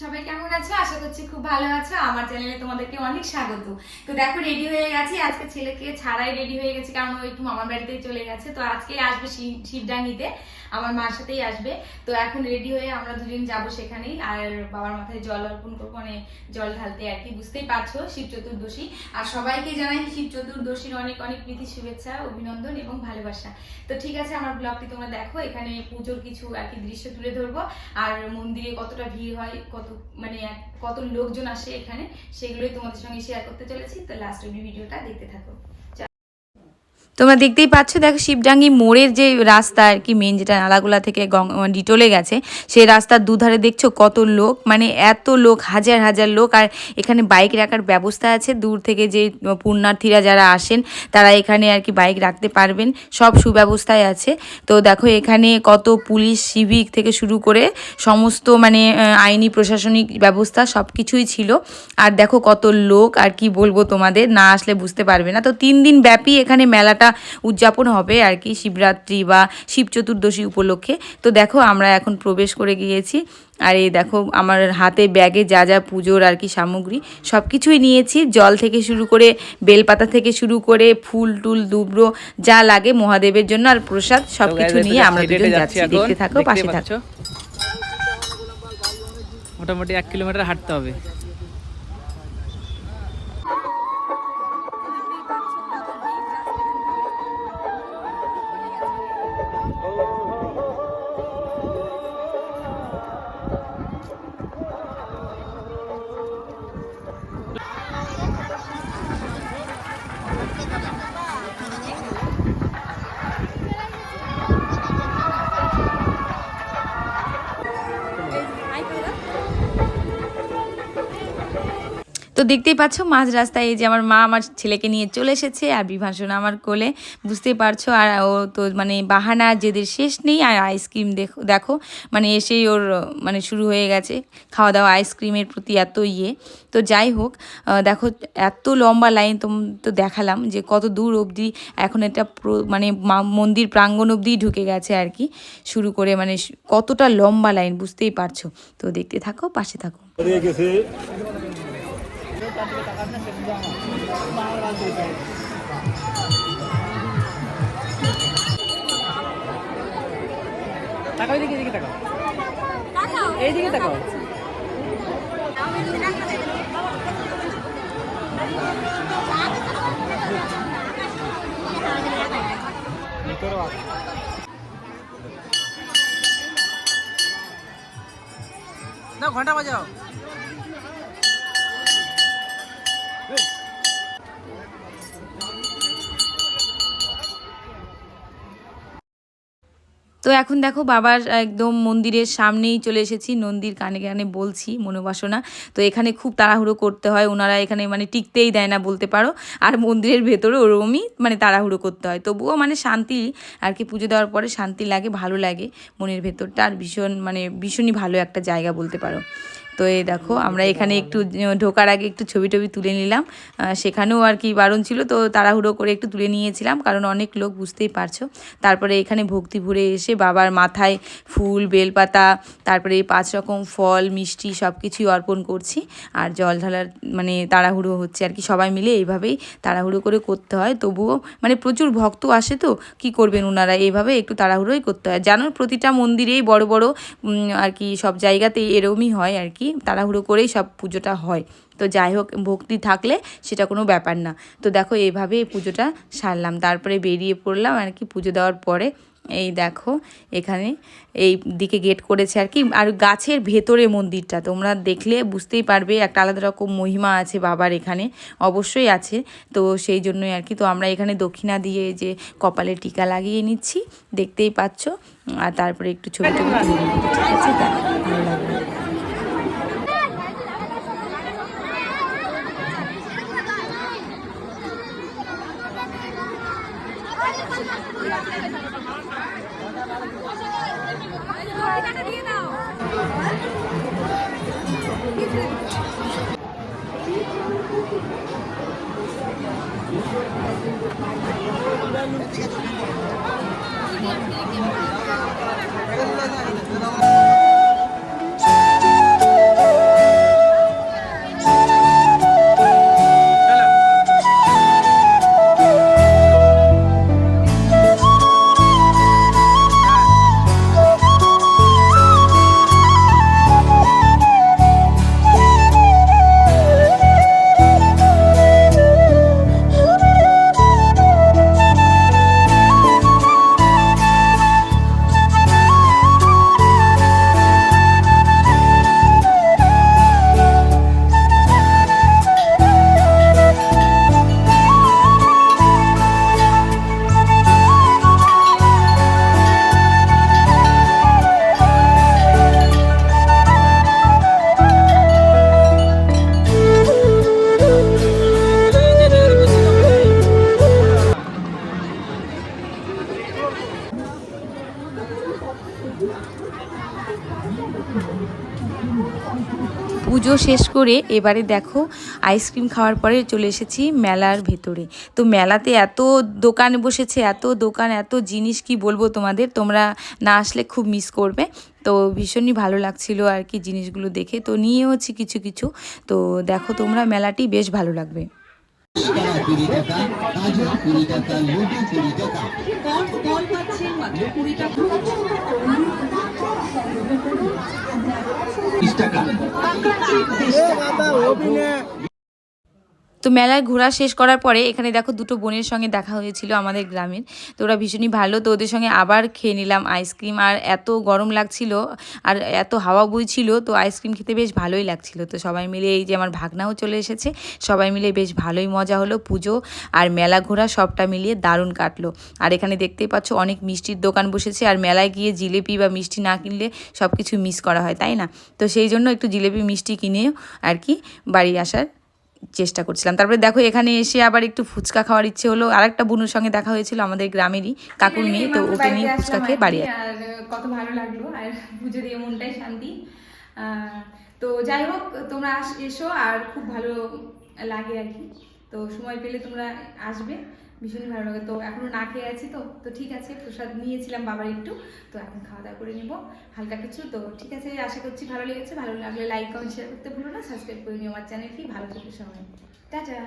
সবাই কেমন আছো? আশা করছি খুব ভালো আছো। আমার চ্যানেলে তোমাদেরকে অনেক স্বাগত। তো দেখো রেডি হয়ে গেছি। আজকে ছেলেকে ছাড়াই রেডি হয়ে গেছে, কারণ ওই একটু মামার বাড়িতেই চলে গেছে। তো আজকে আসবে শিব- শিবডাঙ্গিতে। আমার মার সাথেই আসবে। তো এখন রেডি হয়ে আমরা দুজন যাব সেখানেই। আর বাবার মাথায় জল অর্পণ করব মানে জল ঢালতে আর কি। বুঝতেই পারছ, শিব চতুর্দশী। আর সবাইকে জানাই শিব চতুর্দশীর অনেক অনেক প্রীতি, শুভেচ্ছা, অভিনন্দন এবং ভালোবাসা। তো ঠিক আছে, আমার ব্লগটি তোমরা দেখো। এখানে পুজোর কিছু আর কি দৃশ্য তুলে ধরবো। আর মন্দিরে কতটা ভিড় হয়, কত মানে কত লোকজন আসে এখানে, সেগুলোই তোমাদের সঙ্গে শেয়ার করতে চলেছি। তো লাস্ট অব্দি ভিডিওটা দেখতে থাকো। তোমরা দেখতেই পাচ্ছ, দেখো শিবডাঙ্গি মোড়ের যে রাস্তা আর কি মেন যেটা নালাগোলা থেকে ডিটোলে গেছে, সেই রাস্তার দুধারে দেখছ কত লোক মানে এত লোক, হাজার হাজার লোক, আর এখানে বাইক রাখার ব্যবস্থা আছে। দূর থেকে যে পুণ্যার্থীরা যারা আসেন, তারা এখানে আর কি বাইক রাখতে পারবেন, সব সুব্যবস্থায় আছে। তো দেখো এখানে কত পুলিশ সিভিক থেকে শুরু করে সমস্ত মানে আইনি প্রশাসনিক ব্যবস্থা সব কিছুই ছিল। আর দেখো কত লোক, আর কি বলব তোমাদের, না আসলে বুঝতে পারবে না। তো তিন দিন ব্যাপী এখানে মেলাটা উদযাপন হবে আর কি শিবরাত্রি বা শিব চতুর্দশী উপলক্ষে। তো দেখো আমরা এখন প্রবেশ করে গিয়েছি। আর এই দেখো আমার হাতে ব্যাগে যা যা পুজোর আর কি সামগ্রী সব কিছুই নিয়েছি। জল থেকে শুরু করে বেলপাতা থেকে শুরু করে ফুল টুল দুব্রো যা লাগে মহাদেবের জন্য আর প্রসাদ সব কিছু নিয়ে আমরা দুজন যাচ্ছি। দেখতে থাকো পাশে। থাকো। মোটামুটি এক কিলোমিটার হাঁটতে হবে। Oh. তো দেখতেই পাচ্ছ মাঝ রাস্তায় এই যে আমার মা আমার ছেলেকে নিয়ে চলে এসেছে আর বিভাসন আমার কোলে। বুঝতেই পারছ, আর ও তো মানে বাহানা যেদের শেষ নেই, আর আইসক্রিম দেখো দেখো মানে এসেই ওর মানে শুরু হয়ে গেছে খাওয়া দাওয়া আইসক্রিমের প্রতি এত ইয়ে। তো যাই হোক দেখো এত লম্বা লাইন তো তো দেখালাম যে কত দূর অবধি এখন এটা মানে মন্দির প্রাঙ্গণ অবধি ঢুকে গেছে আর কি। শুরু করে মানে কতটা লম্বা লাইন বুঝতেই পারছ। তো দেখতে থাকো, পাশে থাকো। তাকাও এদিকে এদিকে তাকাও। এইদিকে তাকাও। না ঘণ্টা বাজাও। তো এখন দেখো বাবার একদম মন্দিরের সামনেই চলে এসেছি, নন্দীর কানে কানে বলছি মনোবাসনা তো এখানে খুব তাড়াহুড়ো করতে হয়, ওনারা এখানে মানে টিকতেই দেয় না বলতে পারো। আর মন্দিরের ভেতরে ওরমই মানে তাড়াহুড়ো করতে হয়। তবুও মানে শান্তি আর কি, পুজো দেওয়ার পরে শান্তি লাগে, ভালো লাগে মনের ভেতরটা। আর ভীষণ মানে ভীষণই ভালো একটা জায়গা বলতে পারো। তো এই দেখো, আমরা এখানে একটু ঢোকার আগে একটু ছবি টবি তুলে নিলাম। সেখানেও আর কি বারণ ছিল, তো তাড়াহুড়ো করে একটু তুলে নিয়েছিলাম, কারণ অনেক লোক বুঝতেই পারছ। তারপরে এখানে ভক্তি ভরে এসে বাবার মাথায় ফুল, বেলপাতা, তারপরে পাঁচ রকম ফল, মিষ্টি সব কিছুই অর্পণ করছি। আর জল ঢালার মানে তাড়াহুড়ো হচ্ছে আর কি, সবাই মিলে এইভাবেই তাড়াহুড়ো করে করতে হয়। তবুও মানে প্রচুর ভক্ত আসে তো, কি করবেন ওনারা এইভাবে একটু তাড়াহুড়োই করতে হয়। জানো, প্রতিটা মন্দিরেই বড় বড় আর কি সব জায়গাতেই এরমই হয় আর কি। তাড়াহুড়ো করেই সব পুজোটা হয়। তো যাই হোক, ভক্তি থাকলে সেটা কোনো ব্যাপার না। তো দেখো এইভাবে এই পুজোটা সারলাম। তারপরে বেরিয়ে পড়লাম আর কি পুজো দেওয়ার পরে। এই দেখো এখানে এই দিকে গেট করেছে আর কি। আর গাছের ভেতরে মন্দিরটা তোমরা দেখলে বুঝতেই পারবে একটা আলাদা রকম মহিমা আছে বাবার এখানে। অবশ্যই আছে। তো সেই জন্যই আর কি। তো আমরা এখানে দক্ষিণা দিয়ে যে কপালে টিকা লাগিয়ে নিচ্ছি। দেখতেই পাচ্ছ। আর তারপরে একটু ছবি ঠিক আছে? ভালো লাগবে Dígame. পুজো শেষ করে এবারে দেখো আইসক্রিম খাওয়ার পরে চলে এসেছি মেলার ভেতরে। তো মেলাতে এত দোকান বসেছে, এত দোকান, এত জিনিস কি বলব তোমাদের? তোমরা না আসলে খুব মিস করবে। তো ভীষণই ভালো লাগছিল আর কি জিনিসগুলো দেখে। তো নিয়েওছি কিছু কিছু। তো দেখো তোমরা মেলাটি বেশ ভালো লাগবে। টাকা টাকা টাকা Iya, kata তো মেলায় ঘোরা শেষ করার পরে এখানে দেখো দুটো বোনের সঙ্গে দেখা হয়েছিল আমাদের গ্রামের। তো ওরা ভীষণই ভালো। তো ওদের সঙ্গে আবার খেয়ে নিলাম আইসক্রিম। আর এত গরম লাগছিল আর এত হাওয়া বইছিল তো আইসক্রিম খেতে বেশ ভালোই লাগছিল। তো সবাই মিলে এই যে আমার ভাগনাও চলে এসেছে। সবাই মিলে বেশ ভালোই মজা হলো, পুজো আর মেলা ঘোরা সবটা মিলিয়ে দারুণ কাটলো। আর এখানে দেখতেই পাচ্ছ অনেক মিষ্টির দোকান বসেছে। আর মেলায় গিয়ে জিলেপি বা মিষ্টি না কিনলে সব কিছু মিস করা হয়, তাই না? তো সেই জন্য একটু জিলেপি মিষ্টি কিনেও আর কি বাড়ি আসার চেষ্টা করছিলাম। তারপরে দেখো, এখানে এসে আবার একটু ফুচকা খাওয়ার ইচ্ছে হলো। আর একটা বুনুর সঙ্গে দেখা হয়েছিল আমাদের গ্রামেরই কাকুর মেয়ে। তো ওকে নিয়ে ফুচকা খেয়ে বাড়ি। আর কত ভালো লাগল। আর পুজো দিয়ে মনটাই শান্তি। তো যাই হোক, তোমরা এসো আর খুব ভালো লাগে আর কি। তো সময় পেলে তোমরা আসবে, ভীষণই ভালো লাগে। তো এখনও না খেয়ে আছি তো তো ঠিক আছে, প্রসাদ নিয়েছিলাম বাবার একটু, তো এখন খাওয়া দাওয়া করে নেব, হালকা কিছু। তো ঠিক আছে, আশা করছি ভালো লেগেছে, ভালো লাগলে লাইক কমেন্ট শেয়ার করতে ভুলো না সাবস্ক্রাইব করে নিও আমার চ্যানেলটি ভালো থাকবে সময় টাটা!